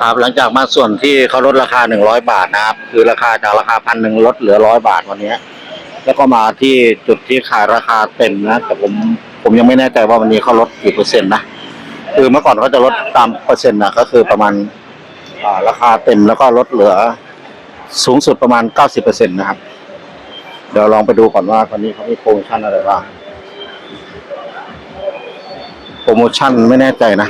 ครับหลังจากมาส่วนที่เขาลดราคาหนึ่งร้อยบาทนะครับ คือราคาจากราคาพันหนึ่งลดเหลือร้อยบาทวันนี้ แล้วก็มาที่จุดที่ขายราคาเต็มนะ แต่ผมผมยังไม่แน่ใจว่าวันนี้เขาลดกี่เปอร์เซ็นต์นะ คือเมื่อก่อนเขาจะลดตามเปอร์เซ็นต์นะก็คือประมาณาราคาเต็มแล้วก็ลดเหลือสูงสุดประมาณเก้าสิบเปอร์เซ็นต์นะครับ เดี๋ยวลองไปดูก่อนว่าวันนี้เขามีโปรโมชั่นอะไรบ้างโปรโมชั่นไม่แน่ใจนะ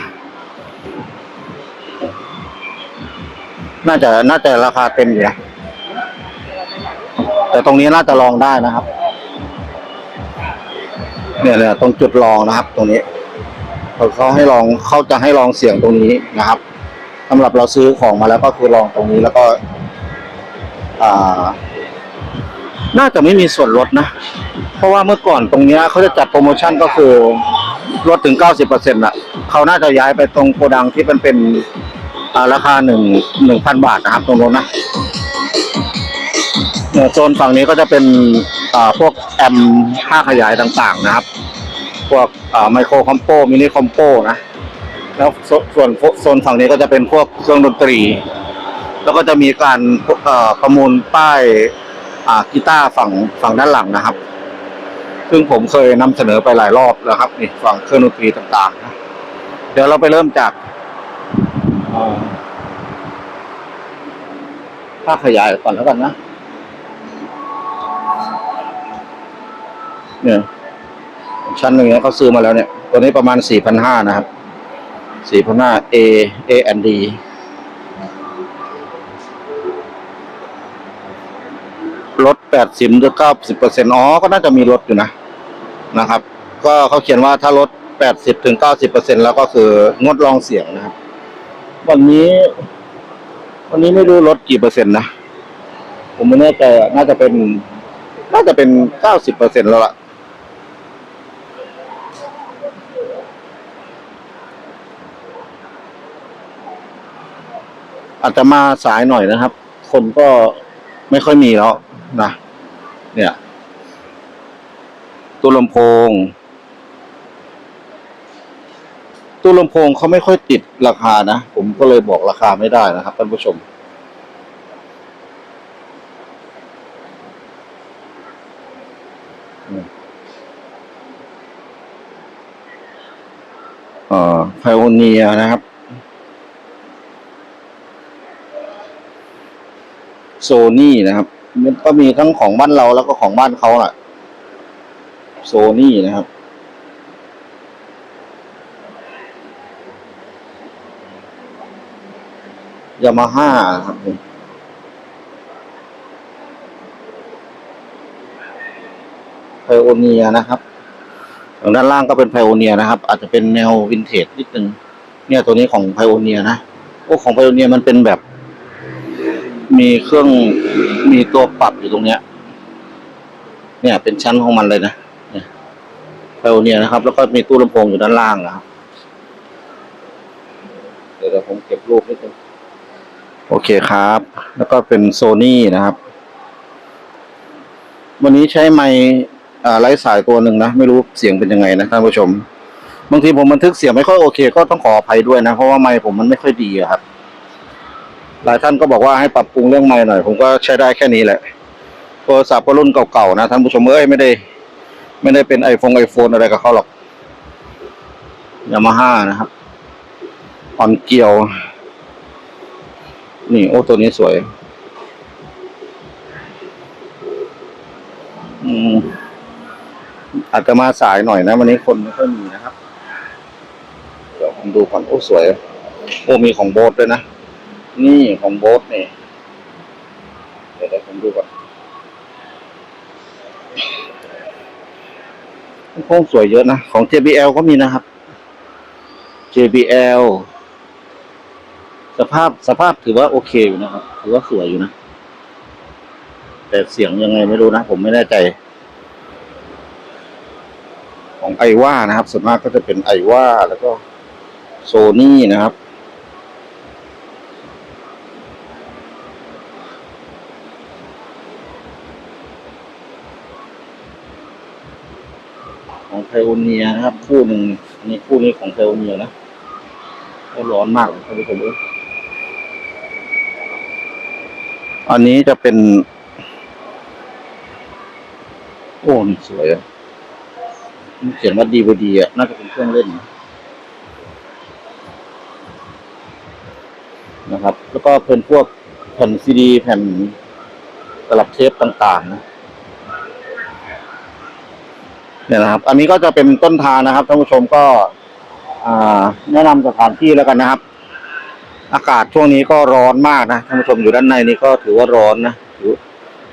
น่าจะน่าจะราคาเต็มอยู่นะแต่ตรงนี้น่าจะลองได้นะครับ เนี่ยเนี่ยตรงจุดลองนะครับ ตรงนี้เขาให้ลองเขาจะให้ลองเสียงตรงนี้นะครับสำหรับเราซื้อของมาแล้วก็คือลองตรงนี้แล้วก็อ่าน่าจะไม่มีส่วนลดนะ เพราะว่าเมื่อก่อนตรงเนี้ยเขาจะจัดโปรโมชั่นก็คือลดถึงเก้าสิบเปอร์เซ็นต์ะเขาน่าจะย้ายไปตรงโกดังที่มันเป็น ราคาหนึ่งหนึ่งพันบาทนะครับ ตรงโน้นนะโซนฝั่งนี้ก็จะเป็นอ่าพวกแอมค่าขยายต่างๆนะครับ พวกอ่าไมโครคอมโปมินิคอมโปนะ แล้วส่วนโซนฝั่งนี้ก็จะเป็นพวกเครื่องดนตรี แล้วก็จะมีการประมูลป้ายอ่ากีตาร์ฝั่งฝั่งด้านหลังนะครับ ซึ่งผมเคยนำเสนอไปหลายรอบแล้วครับนี่ฝั่งเครื่องดนตรีต่างๆนะเดี๋ยวเราไปเริ่มจาก เอ่อภาขยายก่อนแล้วกันนะ เนี่ย ชั้นหนึ่งเนี่ยเขาซื้อมาแล้วเนี่ย ตัวนี้ประมาณสี่พันห้านะครับสี่พันห้า A A and D ลดแปดสิบหรือเก้าสิบเปอร์เซ็นอ๋อ ก็น่าจะมีลดอยู่นะ นะครับ ก็เขาเขียนว่าถ้าลดแปดสิบถึงเก้าสิบเปอร์เซ็นแล้วก็คืองดลองเสียงนะครับ วันนี้ วันนี้ไม่รู้ลดกี่เปอร์เซ็นต์นะ ผมไม่แน่ใจน่าจะเป็น น่าจะเป็นเก้าสิบเปอร์เซ็นแล้วล่ะอาจจะมาสายหน่อยนะครับ คนก็ไม่ค่อยมีแล้วนะ เนี่ยตู้ลำโพง ตู้ลำโพงเขาไม่ค่อยติดราคานะ ผมก็เลยบอกราคาไม่ได้นะครับท่านผู้ชม เอ่อไพโอเนียนะครับ โซนี่นะครับ มันก็มีทั้งของบ้านเราแล้วก็ของบ้านเขาแหละโซนี่นะครับ ยามาฮ่าครับไพโอเนียนะครับทางด้านล่างก็เป็นไพโอเนียนะครับ อาจจะเป็นแนววินเทจนิดนึง เนี่ยตัวนี้ของไพโอเนียนะโอ้ของไพโอเนียมันเป็นแบบ มีเครื่องมีตัวปรับอยู่ตรงเนี้ย เนี่ยเป็นชั้นของมันเลยนะเนี่ยไพโอเนียนะครับ แล้วก็มีตู้ลำโพงอยู่ด้านล่างนะครับ เดี๋ยวเดี๋ยวผมเก็บรูปนิดนึง โอเคครับ แล้วก็เป็นโซนี่นะครับ วันนี้ใช้ไมค์ไร้สายตัวหนึ่งนะ ไม่รู้เสียงเป็นยังไงนะท่านผู้ชม บางทีผมบันทึกเสียงไม่ค่อยโอเค ก็ต้องขออภัยด้วยนะ เพราะว่าไมค์ผมมันไม่ค่อยดีครับ หลายท่านก็บอกว่าให้ปรับปรุงเรื่องไมค์หน่อย ผมก็ใช้ได้แค่นี้แหละ โทรศัพท์ก็รุ่นเก่าๆนะท่านผู้ชมเอ้ยไม่ได้ ไม่ได้เป็นไอโฟนไอโฟนอะไรกับเขาหรอกยามาฮ่านะครับออนเกียว นี่ โอ้ ตัวนี้สวย อืมอาจจะมาสายหน่อยนะ วันนี้คนไม่ค่อยมีนะครับ เดี๋ยวผมดูก่อนโอ้ สวย โอ้ มีของโบสด้วยนะ นี่ของโบสนี่ เดี๋ยวเดี๋ยวผมดูก่อนโค้งสวยเยอะนะ ของ JBL ก็มีนะครับ JBL สภาพสภาพถือว่าโอเคอยู่นะครับถือว่าสวยอยู่นะ แต่เสียงยังไงไม่รู้นะ ผมไม่แน่ใจ ของไอว่านะครับส่วนมากก็จะเป็นไอว่าแล้วก็โซนี่นะครับของไพโอเนียนะครับ คู่หนึ่งอันนี้คู่นี้ของไพโอเนียนะร้อนมากเลยท่านผู้ชมเอ้ย อันนี้จะเป็น โอ้สวยอะมันเขียนว่าดีวดีอะ น่าจะเป็นเครื่องเล่น นะครับ แล้วก็เป็นพวกแผ่นซีดีแผ่นตลับเทปต่างๆนะเนี่ยนะครับ อันนี้ก็จะเป็นต้นทางนะครับท่านผู้ชมก็แนะนำสถานที่แล้วกันนะครับ อากาศช่วงนี้ก็ร้อนมากนะท่านผู้ชมอยู่ด้านในนี่ก็ถือว่าร้อนนะ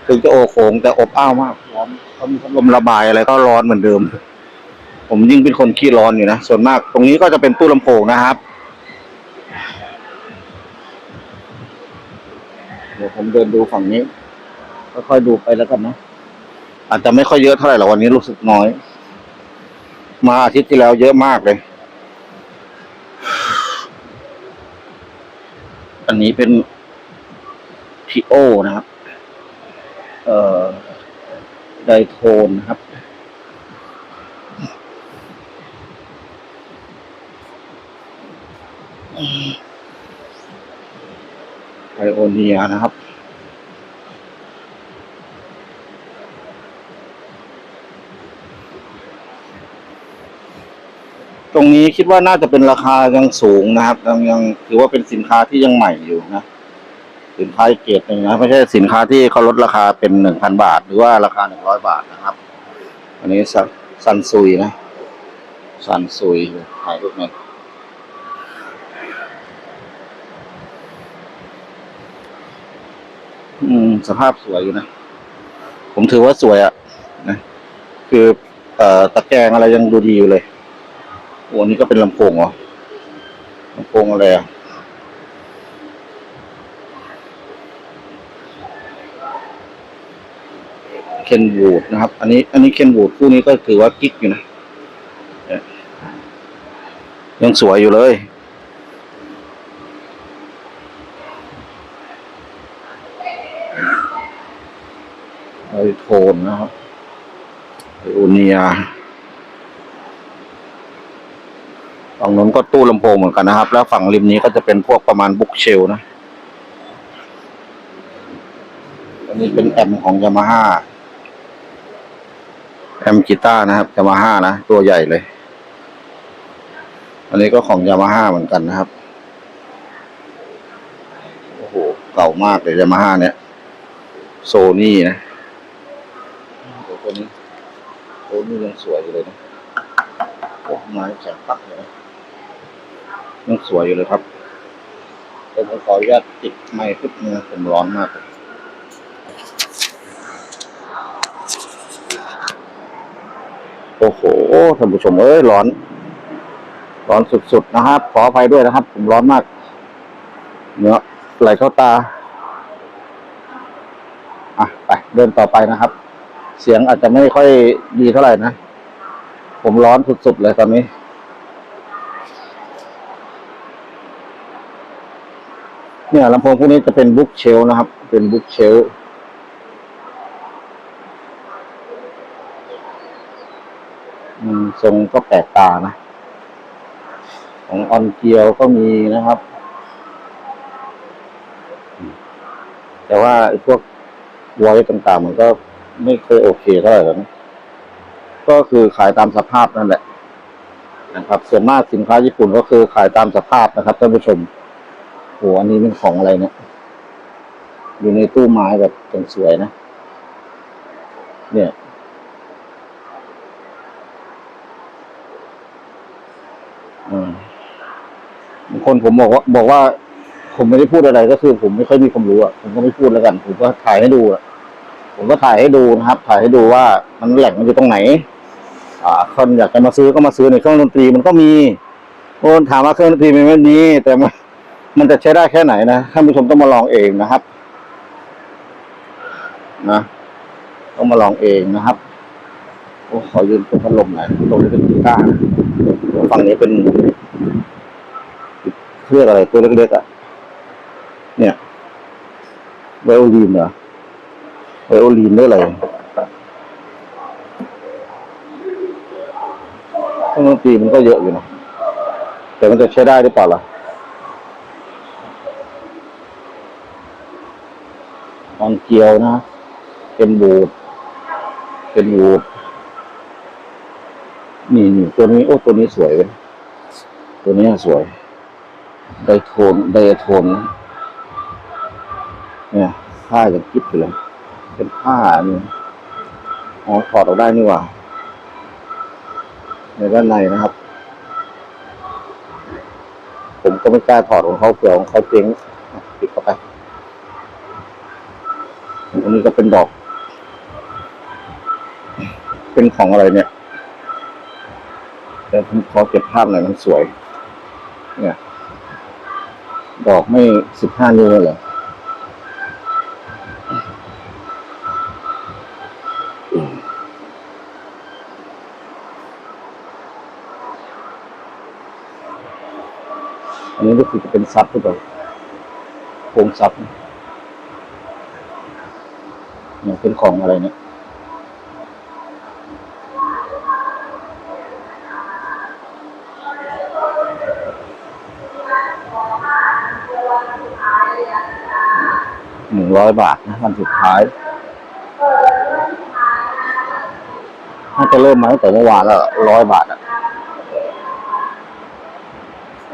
ถึงจะโอโคงแต่อบอ้าวมากร้อนเขามีพัดลมระบายอะไรก็ร้อนเหมือนเดิม ผมยิ่งเป็นคนขี้ร้อนอยู่นะส่วนมาก ตรงนี้ก็จะเป็นตู้ลำโพงนะครับเดี๋ยวผมเดินดูฝั่งนี้ค่อยๆดูไปแล้วกันนะอาจจะไม่ค่อยเยอะเท่าไหร่หรอกวันนี้รู้สึกน้อย มาอาทิตย์ที่แล้วเยอะมากเลย อันนี้เป็นทีโอนะครับ เอ่อ ไดโทนนะครับ ไอโอเนียนะครับ รงนี้คิดว่าน่าจะเป็นราคายังสูงนะครับยังยังถือว่าเป็นสินค้าที่ยังใหม่อยู่นะ สินค้าเกรดหนึ่งนะไม่ใช่สินค้าที่เขาลดราคาเป็นหนึ่งพันบาท หรือว่าราคาหนึ่งร้อยบาทนะครับ อันนี้ซันซุยนะซันซุยถ่ายรูปหน่อยอืมสภาพสวยอยู่นะ ผมถือว่าสวยอะ่ะนะ คือ เอ่อตะแกรงอะไรยังดูดีอยู่เลย โอ้นี่ก็เป็นลำโพงเหรอลำโพงอะไรอะเคนวูดนะครับ อันนี้ อันนี้เคนวูดคู่นี้ก็ถือว่ากิ๊กอยู่นะเนี่ยยังสวยอยู่เลยไอโทนนะครับไอโอเนีย ฝั่งนู้นก็ตู้ลำโพงเหมือนกันนะครับ แล้วฝั่งริมนี้ก็จะเป็นพวกประมาณบุ๊กเชลนะ อันนี้เป็นแอมของยามาฮ่าแอมกีตาร์นะครับยามาฮ่านะตัวใหญ่เลย อันนี้ก็ของยามาฮ่าเหมือนกันนะครับโอ้โหเก่ามากเลยยามาฮ่าเนี่ยโซนี่นะตัวนี้โอ้นี่ยังสวยอยู่เลยนะโอ้ไม้แข็งปักเลยนะ ยังสวยอยู่เลยครับเดี๋ยวผมขออนุญาตติดไม้ขึ้นนึงผมร้อนมากโอ้โหท่านผู้ชมเอ้ยร้อน ร้อนสุดๆนะครับ ขออภัยด้วยนะครับ ผมร้อนมากเนื้อไหลเข้าตา อะไปเดินต่อไปนะครับ เสียงอาจจะไม่ค่อยดีเท่าไหร่นะ ผมร้อนสุดๆเลยตอนนี้ เนี่ยลำโพงพวกนี้จะเป็นบุ๊กเชลนะครับ เป็นบุ๊กเชลทรงก็แปลกตานะ ของออนเกียวก็มีนะครับ แต่ว่าไอ้พวกวอยต่างๆ มันก็ไม่เคยโอเคเท่าไหร่แล้วนะก็คือขายตามสภาพนั่นแหละนะครับ ส่วนมากสินค้าญี่ปุ่นก็คือขายตามสภาพนะครับท่านผู้ชม โหอันนี้เป็นของอะไรเนี่ยอยู่ในตู้ไม้แบบสวยนะ เนี่ยบางคนผมบอกว่าบอกว่า ผมไม่ได้พูดอะไรก็คือ ผมไม่ค่อยมีความรู้อะ ผมก็ไม่พูดแล้วกัน ผมก็ถ่ายให้ดูอะ ผมก็ถ่ายให้ดูนะครับ ถ่ายให้ดูว่ามันแหล่งมันอยู่ตรงไหน อ่า คนอยากจะมาซื้อก็มาซื้อในเครื่องดนตรีมันก็มีคนถามว่าเครื่องดนตรีมันไม่มีแต่ มันจะใช้ได้แค่ไหนนะท่านผู้ชมต้องมาลองเองนะครับ นะต้องมาลองเองนะครับโอ้ขอยืนเป็นพัดลมหน่อยตรงนี้เป็นกีตาร์ฝั่งนี้เป็นเครียกอะไรตัวเล็กๆอะเนี่ยไวโอลีนเหรอไวโอลีนหรืออะไรเครื่องดนตรีมันก็เยอะอยู่นะแต่มันจะใช้ได้หรือเปล่าล่ะ ตอนเกียวนะ เป็นบูด เป็นบูด นี่นี่ตัวนี้ โอ้ ตัวนี้สวยเลยตัวนี้สวย ไดโทน ไดโทน เนี่ยผ้าอย่างกิ๊บเลย เป็นผ้าเนี่ยอ๋อถอดออกได้นี่หว่า ในด้านในนะครับ ผมก็ไม่กล้าถอดของเขาเผื่อของเขาเจ๊งอะปิดเข้าไป อันนี้ก็เป็นดอก เป็นของอะไรเนี่ยเดี๋ยวผมขอเก็บภาพหน่อยมันสวย เนี่ย ดอกไม่สิบห้านิ้วเลยเหรออันนี้ก็คือจะเป็นซับหรือเปล่าโครงซับ เนี่ยเป็นของอะไรเนี่ยหนึ่งร้อยบาทนะวันสุดท้ายน่าจะเริ่มมาตั้งแต่เมื่อวานแล้วร้อยบาทอะ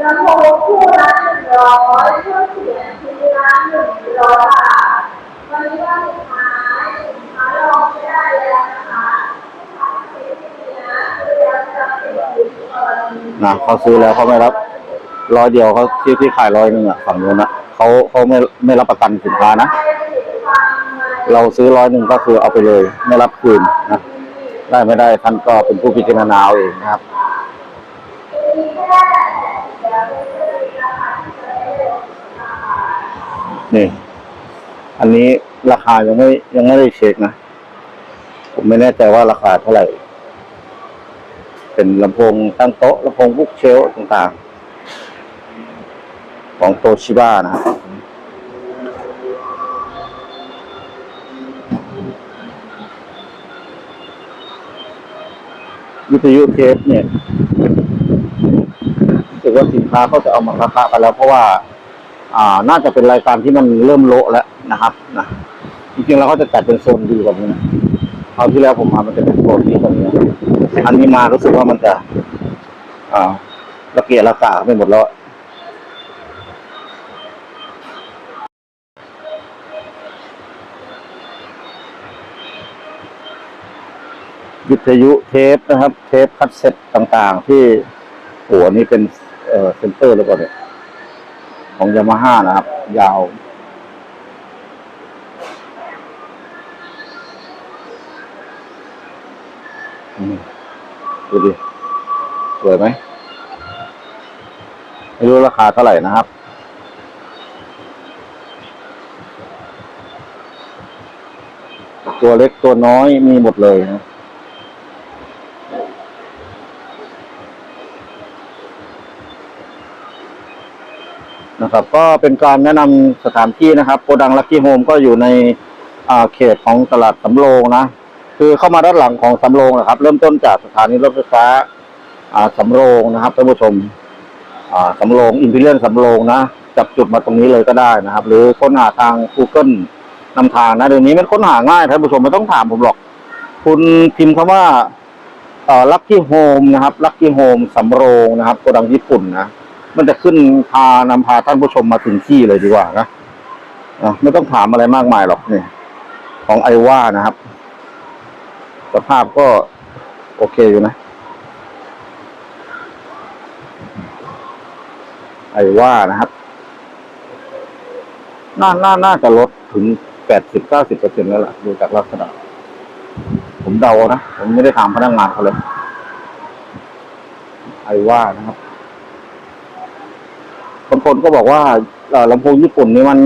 ลำโพงคู่ละหนึ่งร้อยเครื่องเสียงทีละหนึ่งร้อยบาท นะเขาซื้อแล้วเขาไม่รับร้อยเดียวเขาที่ที่ขายร้อยหนึ่งอะฝั่งนู้นนะเขาเขาไม่ไม่รับประกันสินค้านะ เราซื้อร้อยหนึ่งก็คือเอาไปเลย ไม่รับคืนนะได้ไม่ได้ท่านก็เป็นผู้พิจารณาเอาเองนะครับนี่ อันนี้ราคายังไม่ยังไม่ได้เช็คนะ ผมไม่แน่ใจว่าราคาเท่าไหร่ เป็นลำโพงตั้งโต๊ะลำโพงบุกเชลต่างๆ ของโตชิบ้านะครับวิทยุเทปเนี่ยรู้สึกว่าสินค้าเขาจะเอามาค้ากันแล้ว เพราะว่า อ่าน่าจะเป็นรายการที่มันเริ่มโละแล้วนะครับนะจริงๆแล้วเขาจะจัดเป็นโซนดีกว่านี้นะคราวที่แล้วผมมามันจะเป็นโซนดีกว่านี้ อันนี้มารู้สึกว่ามันจะอ่าระเกียระกาไปหมดแล้ววิทยุเทปนะครับ เทปคัดเซ็ตต่างๆ ที่หัวนี้เป็นเอ่อเซนเตอร์หรือเปล่าเนี่ยของยามาฮ่านะครับ ยาว อืม ดูดิสวยไหมไม่รู้ราคาเท่าไหร่นะครับ ตัวเล็กตัวน้อยมีหมดเลยนะนะครับ ก็เป็นการแนะนำสถานที่นะครับโกดังลักกี้โฮมก็อยู่ในเขตของตลาดสำโรงนะ คือเข้ามาด้านหลังของสำโรงนะครับ เริ่มต้นจากสถานีรถไฟฟ้าอ่าสำโรงนะครับท่านผู้ชมอ่าสำโรงอินพิเรียนสำโรงนะจับจุดมาตรงนี้เลยก็ได้นะครับ หรือค้นหาทาง Google นำทางนะเดี๋ยวนี้มันค้นหาง่ายท่านผู้ชมไม่ต้องถามผมหรอก คุณพิมพ์คำว่าอ่อลักกี้โฮมนะครับลักกี้โฮมสำโรงนะครับโกดังญี่ปุ่นนะมันจะขึ้นพานำพาท่านผู้ชมมาถึงที่เลยดีกว่านะอะไม่ต้องถามอะไรมากมายหรอกเนี่ยของไอว่านะครับ สภาพก็โอเคอยู่นะ ไอ้ว่านะครับ น่า น่า น่าจะลดถึงแปดสิบเก้าสิบเปอร์เซ็นแล้วล่ะ ดูจากลักษณะ ผมเดานะ ผมไม่ได้ถามพนักงานเขาเลย ไอ้ว่านะครับ บางคนก็บอกว่าลำโพงญี่ปุ่นนี่มัน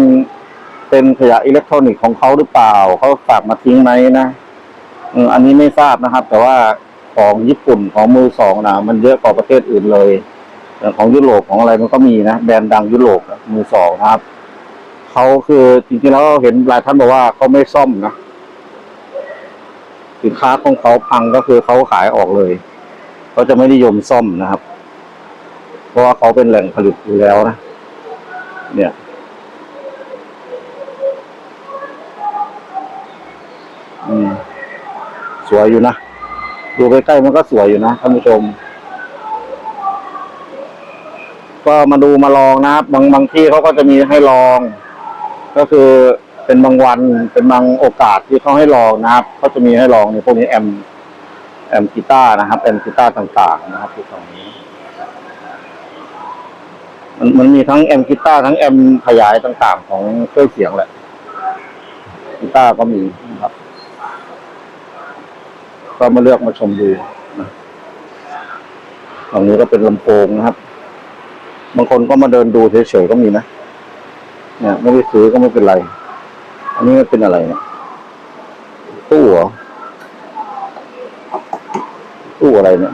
เป็นขยะอิเล็กทรอนิกส์ของเขาหรือเปล่า เขาฝากมาทิ้งไหมนะ อันนี้ไม่ทราบนะครับ แต่ว่าของญี่ปุ่นของมือสองนะมันเยอะกว่าประเทศอื่นเลยของยุโรปของอะไรมันก็มีนะแบรนด์ดังยุโรปมือสองนะครับเขาคือจริงๆแล้วเห็นหลายท่านบอกว่าเขาไม่ซ่อมนะสินค้าของเขาพังก็คือเขาขายออกเลยเขาจะไม่นิยมซ่อมนะครับ เพราะว่าเขาเป็นแหล่งผลิตอยู่แล้วนะเนี่ยอืม สวยอยู่นะ ดูใกล้ๆมันก็สวยอยู่นะท่านผู้ชม ก็มาดูมาลองนะบางบางที่เขาก็จะมีให้ลอง ก็คือเป็นบางวันเป็นบางโอกาสที่เขาให้ลองนะครับเขาจะมีให้ลองในพวกนี้แอมแอมกีตาร์นะครับแอมกีตาร์ต่าง ๆ นะครับที่ตรงนี้ มันมันมีทั้งแอมกีตาร์ทั้งแอมขยายต่าง ๆ ของเครื่องเสียงแหละกีตาร์ก็มี ก็มาเลือกมาชมดูนะตรงนี้ก็เป็นลำโพงนะครับ บางคนก็มาเดินดูเฉยๆก็มีนะเนี่ยไม่ได้ซื้อก็ไม่เป็นไร อันนี้มันเป็นอะไรเนี่ยตู้เหรอตู้อะไรเนี่ย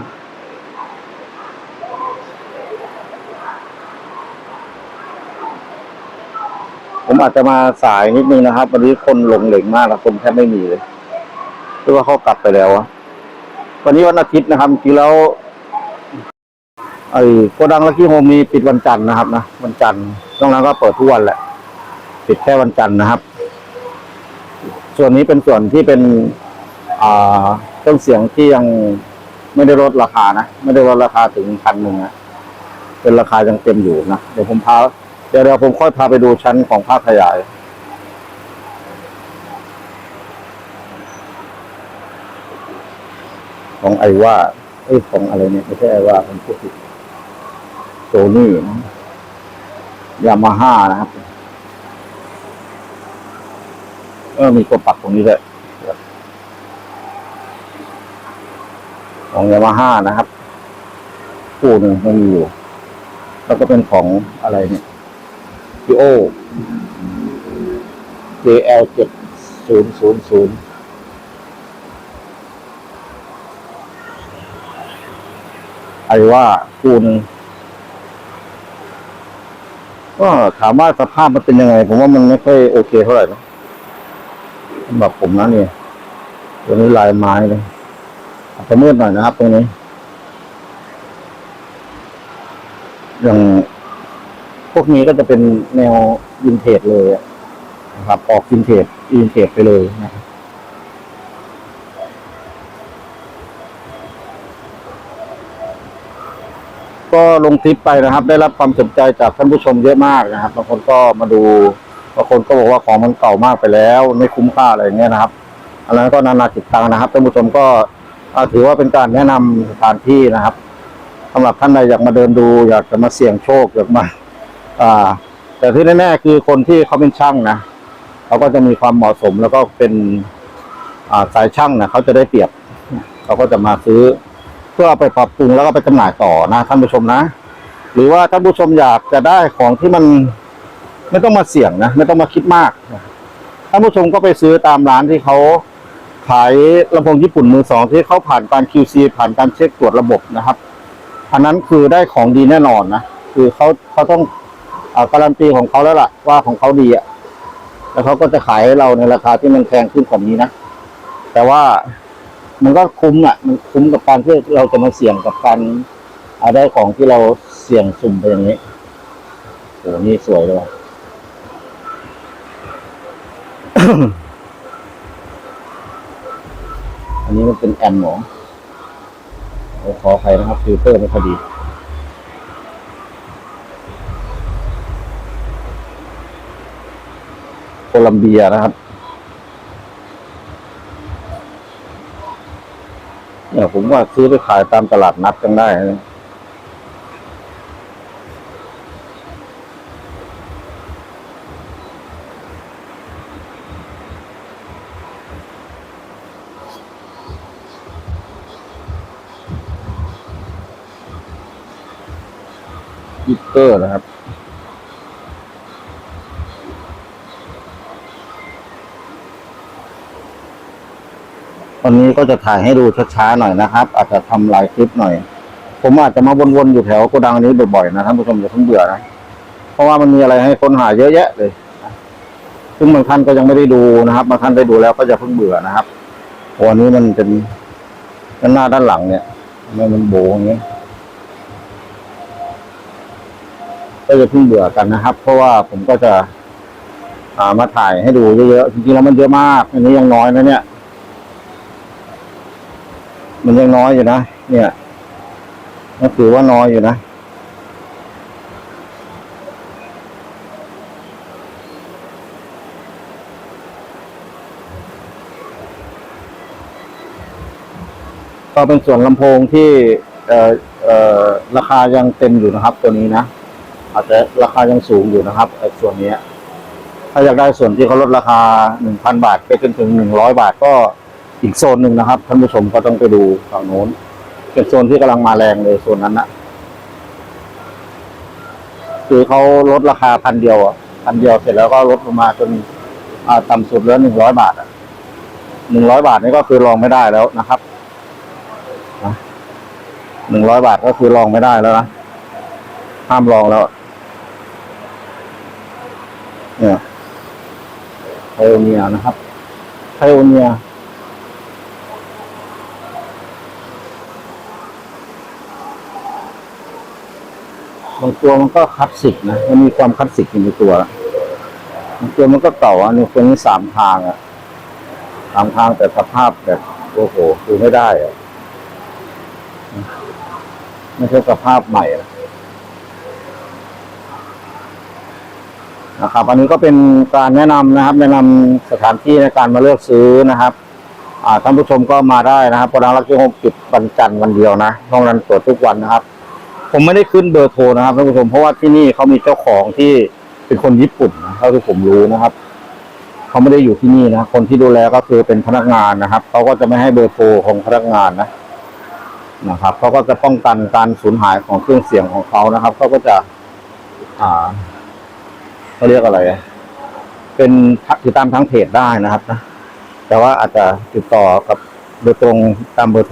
ผมอาจจะมาสายนิดนึงนะครับ วันนี้คนหลงเหลงมากนะคนแทบไม่มีเลยหรือว่าเขากลับไปแล้วอะ วันนี้วันอาทิตย์นะครับจริงแล้วไอ้โกดังลักกี้โฮมมีปิดวันจันทร์นะครับนะวันจันทร์ตรงนั้นก็เปิดทุกวันแหละ ปิดแค่วันจันทร์นะครับ ส่วนนี้เป็นส่วนที่เป็นอ่าเครื่องเสียงที่ยังไม่ได้ลดราคานะไม่ได้ลดราคาถึงพันหนึ่งนะเป็นราคายังเต็มอยู่นะเดี๋ยวผมพาเดี๋ยวเดี๋ยวผมค่อยพาไปดูชั้นของภาคขยาย ของไอว่าเอ้ยของอะไรเนี่ยไม่ใช่ไอว่าผมพูดผิดโซนี่ยามาฮ่านะครับเออมีตัวปักตรงนี้ด้วยของยามาฮ่านะครับคู่หนึ่งมันมีอยู่ แล้วก็เป็นของอะไรเนี่ยพีโอ JL เจ็ดศูนย์ศูนย์ศูนย์ ไอว่าคู่หนึ่งก็ถามว่าสภาพมันเป็นยังไง ผมว่ามันไม่ค่อยโอเคเท่าไหร่นะสำหรับผมนะเนี่ยตัวนี้ลายไม้เลยอาจจะมืดหน่อยนะครับตรงนี้อย่างพวกนี้ก็จะเป็นแนววินเทจเลยนะครับ ออกวินเทจวินเทจไปเลยนะครับ ก็ลงคลิปไปนะครับ ได้รับความสนใจจากท่านผู้ชมเยอะมากนะครับบางคนก็มาดูบางคนก็บอกว่าของมันเก่ามากไปแล้ว ไม่คุ้มค่าอะไรเงี้ยนะครับอันนั้นก็นานาจิตตังนะครับท่านผู้ชมก็ถือว่าเป็นการแนะนำสถานที่นะครับสำหรับท่านใดอยากมาเดินดู อยากจะมาเสี่ยงโชคอยากมาอ่า แต่ที่แน่ๆคือคนที่เขาเป็นช่างนะเขาก็จะมีความเหมาะสมแล้วก็เป็นอ่าสายช่างนะเขาจะได้เปรียบเขาก็จะมาซื้อ พื่อไปปรับปรุงแล้วก็ไปจำหน่ายต่อนะท่านผู้ชมนะ หรือว่าท่านผู้ชมอยากจะได้ของที่มันไม่ต้องมาเสี่ยงนะไม่ต้องมาคิดมากท่านผู้ชมก็ไปซื้อตามร้านที่เขาขายลำโพงญี่ปุ่นมือสองที่เขาผ่านการ QC ผ่านการเช็คตรวจระบบนะครับ อันนั้นคือได้ของดีแน่นอนนะคือเขาเขาต้องอาการันตีของเขาแล้วล่ะ ว่าของเขาดีอะแล้วเขาก็จะขายให้เราในราคาที่มันแพงขึ้นกว่านี้นะแต่ว่า มันก็คุ้มอะมันคุ้มกับการที่เราจะมาเสี่ยงกับการเอาได้ของที่เราเสี่ยงสุ่มไปอย่างนี้โหนี่สวยเลยว่ะอันนี้มันเป็นแอมหมอขออภัยนะครับฟิลเตอร์ไม่พอดีโคลัมเบียนะครับ เนี่ยผมว่าซื้อไปขายตามตลาดนัดกันได้นะยิปเตอร์นะครับ วันนี้ก็จะถ่ายให้ดูช้าๆหน่อยนะครับ อาจจะทำหลายคลิปหน่อย ผมอาจจะมาวนๆอยู่แถวโกดังนี้บ่อยๆนะท่านผู้ชมอย่าเพิ่งเบื่อนะเพราะว่ามันมีอะไรให้ค้นหาเยอะแยะเลยซึ่งบางท่านก็ยังไม่ได้ดูนะครับบางท่านได้ดูแล้วก็จะเพิ่งเบื่อนะครับวันนี้มันเป็นด้านหน้าด้านหลังเนี่ยทำไมมันโบอย่างนี้ก็จะเพิ่งเบื่อกันนะครับ เพราะว่าผมก็จะอ่ามาถ่ายให้ดูเยอะๆจริงๆแล้วมันเยอะมาก อันนี้ยังน้อยนะเนี่ย มันยังน้อยอยู่นะ เนี่ยก็ถือว่าน้อยอยู่นะ ก็เป็นส่วนลำโพงที่เออเออราคายังเต็มอยู่นะครับ ตัวนี้นะ อาจจะราคายังสูงอยู่นะครับไอ้ส่วนนี้ ถ้าอยากได้ส่วนที่เขาลดราคาหนึ่งพันบาท ไปจนถึงหนึ่งร้อยบาทก็ อีกโซนหนึ่งนะครับท่านผู้ชมก็ต้องไปดูฝั่งโน้นเป็นโซนที่กำลังมาแรงเลยโซนนั้นนะคือเขาลดราคาพันเดียวอะพันเดียวเสร็จแล้วก็ลดลงมาจนอ่าต่ำสุดเหลือหนึ่งร้อยบาทอะหนึ่งร้อยบาทนี่ก็คือลองไม่ได้แล้วนะครับหนึ่งร้อยบาทก็คือลองไม่ได้แล้วนะห้ามลองแล้ว เนี่ยไพโอเนียนะครับไพโอเนีย บางตัวมันก็คลาสสิกนะ มันมีความคลาสสิกอยู่ในตัวบางตัวมันก็เก่าอะนี่ตัวนี้สามทางอะสามทางแต่สภาพแบบโอ้โหดูไม่ได้อะไม่ใช่สภาพใหม่อะนะครับ อันนี้ก็เป็นการแนะนำนะครับ แนะนำสถานที่ในการมาเลือกซื้อนะครับท่านผู้ชมก็มาได้นะครับโกดังรักที่หกจุดวันจันทร์วันเดียวนะนอกนั้นตรวจทุกวันนะครับ ผมไม่ได้ขึ้นเบอร์โทรนะครับท่านผู้ชมเพราะว่าที่นี่เขามีเจ้าของที่เป็นคนญี่ปุ่นนะเท่าที่ผมรู้นะครับเขาไม่ได้อยู่ที่นี่นะคนที่ดูแลก็คือเป็นพนักงานนะครับเขาก็จะไม่ให้เบอร์โทรของพนักงานนะนะครับเขาก็จะป้องกันการสูญหายของเครื่องเสียงของเขานะครับเขาก็จะ อ่าเขาเรียกอะไร เป็นติดตามทั้งเพจได้นะครับนะแต่ว่าอาจจะติดต่อกับโดยตรงตามเบอร์